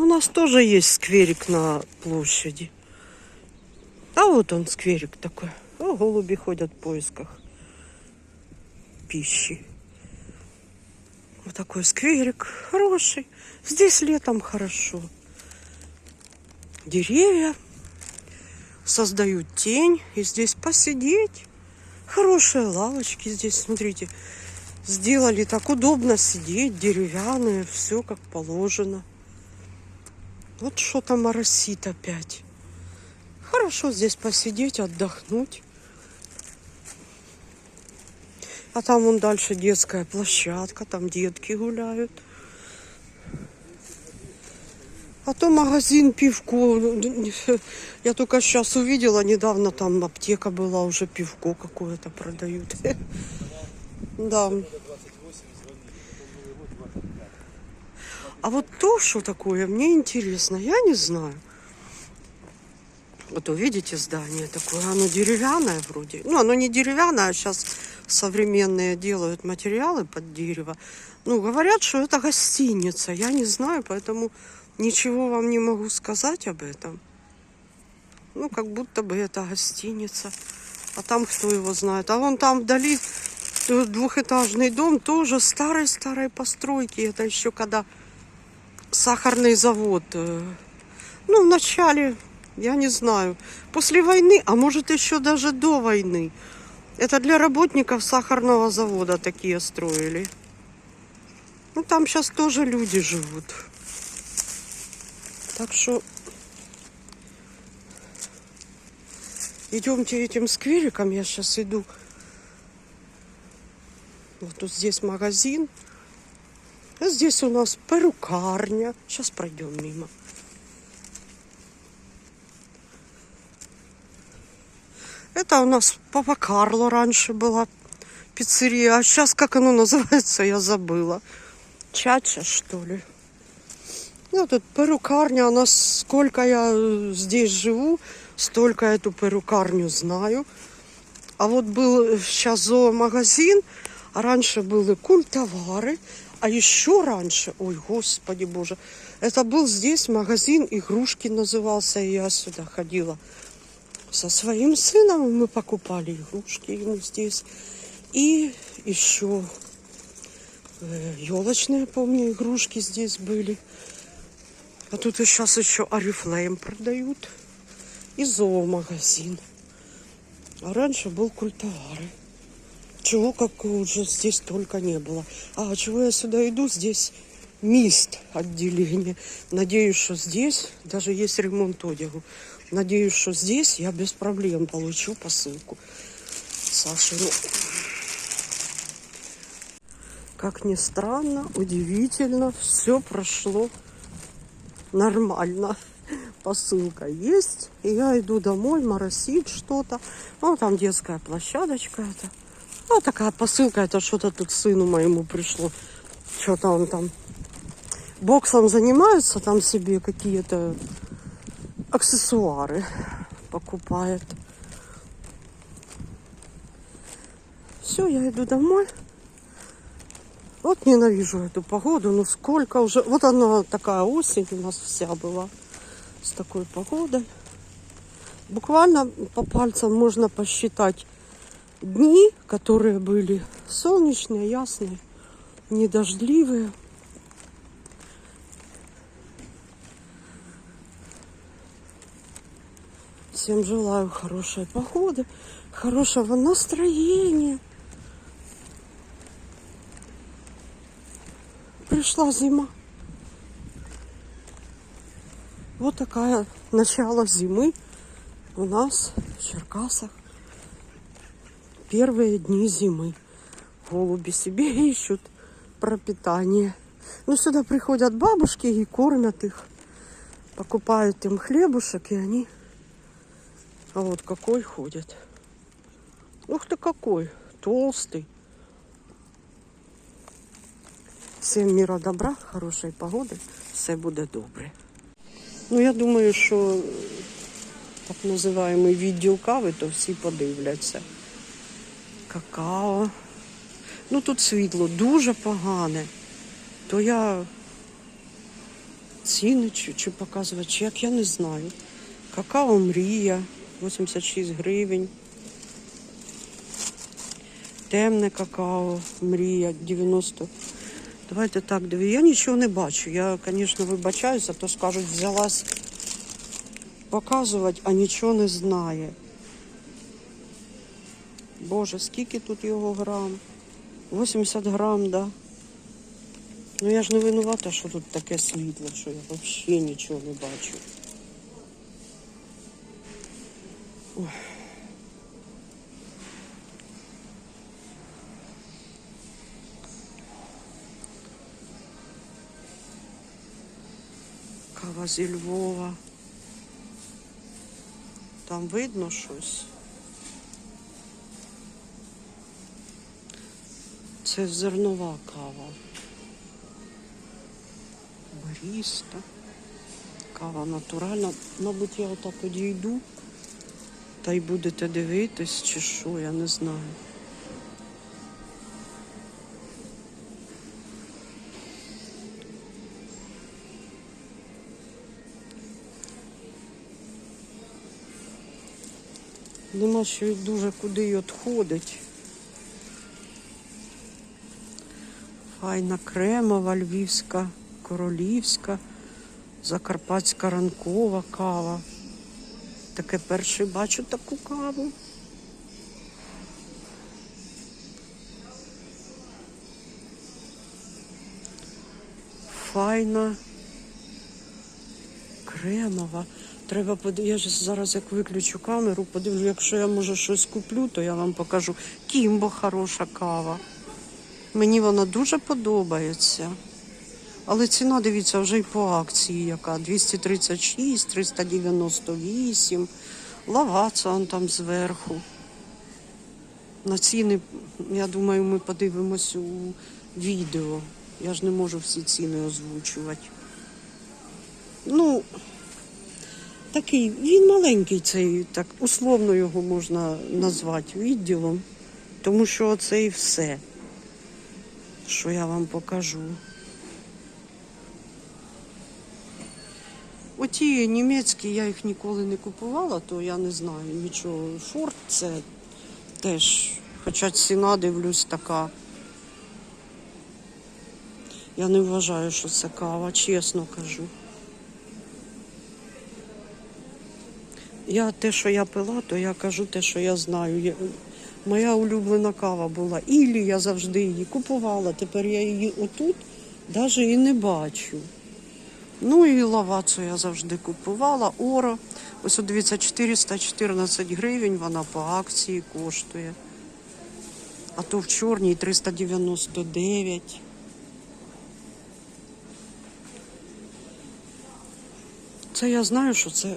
у нас тоже есть скверик на площади. А вот он скверик такой. О, голуби ходят в поисках пищи. Вот такой скверик хороший. Здесь летом хорошо. Деревья создают тень. И здесь посидеть. Хорошие лавочки здесь, смотрите. Сделали так удобно сидеть, деревянные, все как положено. Вот что-то моросит опять. Хорошо здесь посидеть, отдохнуть. А там вон дальше детская площадка, там детки гуляют. А то магазин пивко. Я только сейчас увидела, недавно там аптека была, уже пивко какое-то продают. Да. А вот то, что такое, мне интересно, я не знаю. Вот увидите здание такое, оно деревянное вроде. Ну, оно не деревянное, а сейчас современные делают материалы под дерево. Ну, говорят, что это гостиница. Я не знаю, поэтому ничего вам не могу сказать об этом. Ну, как будто бы это гостиница. А там кто его знает. А вон там вдали э, двухэтажный дом тоже старой-старой постройки. Это еще когда сахарный завод. э, Ну, в начале, я не знаю, после войны, а может еще даже до войны. Это для работников сахарного завода такие строили. Ну, там сейчас тоже люди живут. Так что идемте этим сквериком. Я сейчас иду. Вот тут здесь магазин. А здесь у нас перукарня. Сейчас пройдем мимо. Это у нас Папа Карло раньше была пиццерия. А сейчас как оно называется, я забыла. Чача, что ли? Ну, тут перукарня, она сколько я э, здесь живу, столько эту перукарню знаю. А вот был сейчас зоомагазин, а раньше были культовары, а еще раньше, ой, господи боже, это был здесь магазин игрушки назывался, и я сюда ходила со своим сыном, мы покупали игрушки ему здесь. И еще елочные, помню, игрушки здесь были. А тут сейчас еще Арифлейм продают. И зоомагазин. А раньше был культовары. Чего как уже здесь только не было. А чего я сюда иду? Здесь мист отделение. Надеюсь, что здесь даже есть ремонт одягу. Надеюсь, что здесь я без проблем получу посылку. Сашину. Как ни странно, удивительно, все прошло нормально. Посылка есть. И я иду домой, моросит что-то. Ну, там детская площадочка это. Ну, такая посылка, это что-то тут сыну моему пришло. Что-то он там боксом занимается, там себе какие-то аксессуары покупает. Все, я иду домой. Вот ненавижу эту погоду, ну сколько уже... Вот она такая осень у нас вся была с такой погодой. Буквально по пальцам можно посчитать дни, которые были солнечные, ясные, недождливые. Всем желаю хорошей погоды, хорошего настроения. Пришла зима. Вот такая начало зимы у нас в Черкасах Первые дни зимы. Голуби себе ищут пропитание. Ну, сюда приходят бабушки и кормят их. Покупают им хлебушек, и они... А вот какой ходит. Ух ты какой. Толстый. Всім міра добра, хорошої погоди, все буде добре. Ну, я думаю, що так називаємо відділ кави, то всі подивляться. Какао. Ну тут світло дуже погане. То я ціни чи, чи показувати чек, я не знаю. Какао мрія 86 гривень. Темне какао, мрія 90. Давайте так, диві. Я нічого не бачу. Я, звісно, вибачаюся, то скажуть, взялась показувати, а нічого не знає. Боже, скільки тут його грам? 80 грам, да. Ну я ж не винувата, що тут таке світло, що я взагалі нічого не бачу. Кава зі Львова. Там видно щось. Це зернова кава. Баріста. Кава натуральна. Мабуть, я отак одійду. Та й будете дивитись, чи що, я не знаю. Нема що дуже куди й відходить. Файна кремова, львівська, королівська, закарпатська ранкова кава. Таке перше бачу таку каву. Файна, кремова. Треба под... Я ж зараз як виключу камеру, подивлю, якщо я може щось куплю, то я вам покажу. Кімбо хороша кава. Мені вона дуже подобається. Але ціна, дивіться, вже й по акції яка. 236, 398. Лаваца он там зверху. На ціни, я думаю, ми подивимось у відео. Я ж не можу всі ціни озвучувати. Ну, такий, він маленький цей, так условно його можна назвати відділом, тому що це і все, що я вам покажу. Оті німецькі я їх ніколи не купувала, то я не знаю нічого. Форт це теж, хоча ціна дивлюсь така. Я не вважаю, що це кава, чесно кажу. Я те, що я пила, то я кажу те, що я знаю. Моя улюблена кава була. Ілі я завжди її купувала. Тепер я її отут навіть і не бачу. Ну і лавацу я завжди купувала. Оро. Ось дивіться, 414 гривень вона по акції коштує. А то в чорній 399. Це я знаю, що це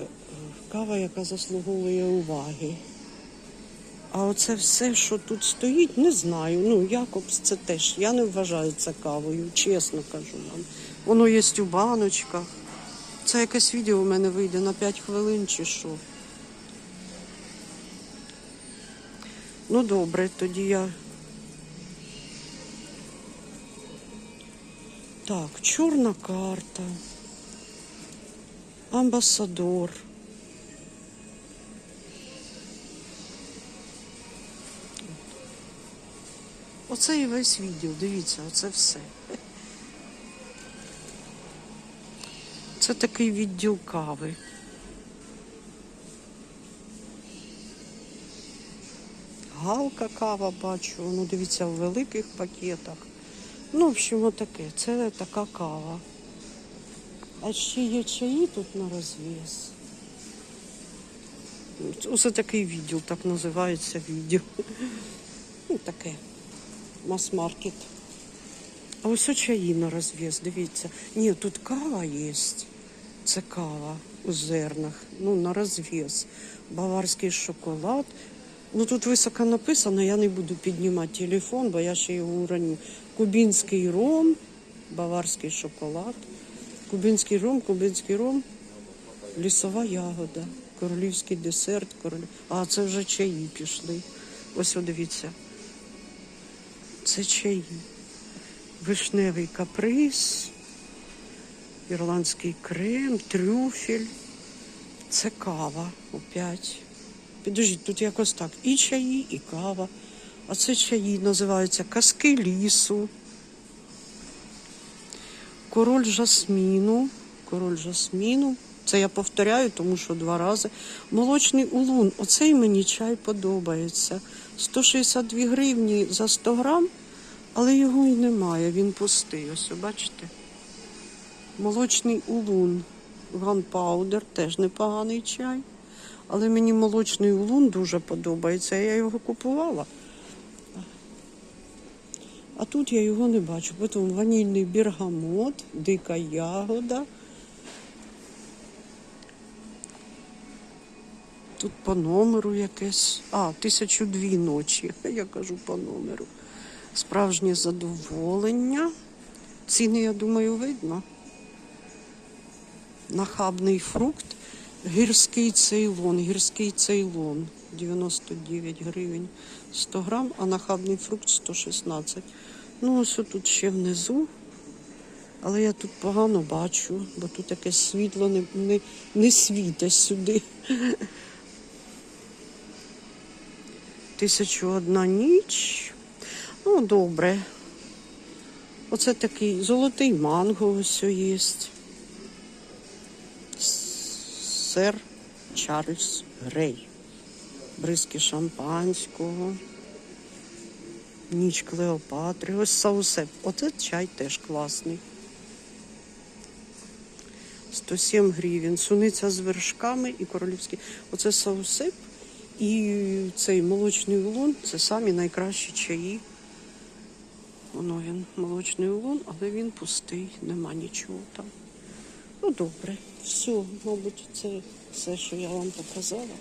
кава, яка заслуговує уваги. А оце все, що тут стоїть, не знаю. Ну, Якобс це теж. Я не вважаю це кавою, чесно кажу вам. Воно є у баночках. Це якесь відео у мене вийде на 5 хвилин чи що. Ну добре, тоді я. Так, чорна карта. Амбасадор. Оце і весь відео, дивіться, оце все. Це такий відділ кави. Галка кава бачу, ну дивіться, в великих пакетах. Ну, в общем, отаке. Це така кава. А ще є чаї тут на розв'яз. Ось такий відділ, так називається відділ. Ну, таке. Мас-маркет. А ось чаї на розв'яз, дивіться. Ні, тут кава є. Це кава у зернах. Ну, на розв'яз. Баварський шоколад. Ну тут високо написано, я не буду піднімати телефон, бо я ще його уроню. Кубінський ром, баварський шоколад. Кубинський ром, кубинський ром, лісова ягода, королівський десерт, король... а це вже чаї пішли. Ось дивіться. Це чаї. Вишневий каприз. Ірландський крем, трюфель. Це кава опять. Підождіть, тут якось так. І чаї, і кава. А це чаї називаються казки лісу. Король жасміну. Король жасміну. Це я повторяю, тому що два рази. Молочний улун. Оцей мені чай подобається. 162 гривні за 100 грам, але його і немає. Він пустий. Ось бачите. Молочний улун. Ганпаудер теж непоганий чай. Але мені молочний улун дуже подобається. Я його купувала. А тут я його не бачу. Потім ванільний бергамот, дика ягода. Тут по номеру якесь. А, тисячу дві ночі. Я кажу по номеру. Справжнє задоволення. Ціни, я думаю, видно. Нахабний фрукт. Гірський цейлон. Гірський цейлон. 99 гривень 100 грам, а нахабний фрукт 116. Ну, ось тут ще внизу. Але я тут погано бачу, бо тут якесь світло не, не, не світить сюди. Тисячу одна ніч. Ну, добре. Оце такий золотий манго ось є. Сер Чарльз Грей. Бризки шампанського. Ніч Клеопатри. Ось саусеп. Оце чай теж класний. 107 гривень. Суниця з вершками і королівський. Оце саусеп і цей молочний улун це самі найкращі чаї. Воно він молочний улун, але він пустий, нема нічого там. Ну добре, все, мабуть, це все, що я вам показала.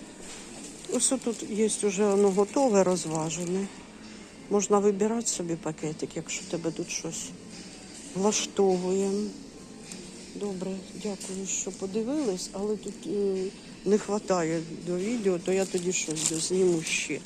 Ось тут є вже воно готове, розважене. Можна вибирати собі пакетик, якщо тебе тут щось влаштовує. Добре, дякую, що подивились, але тут е, не вистачає до відео, то я тоді щось зніму ще.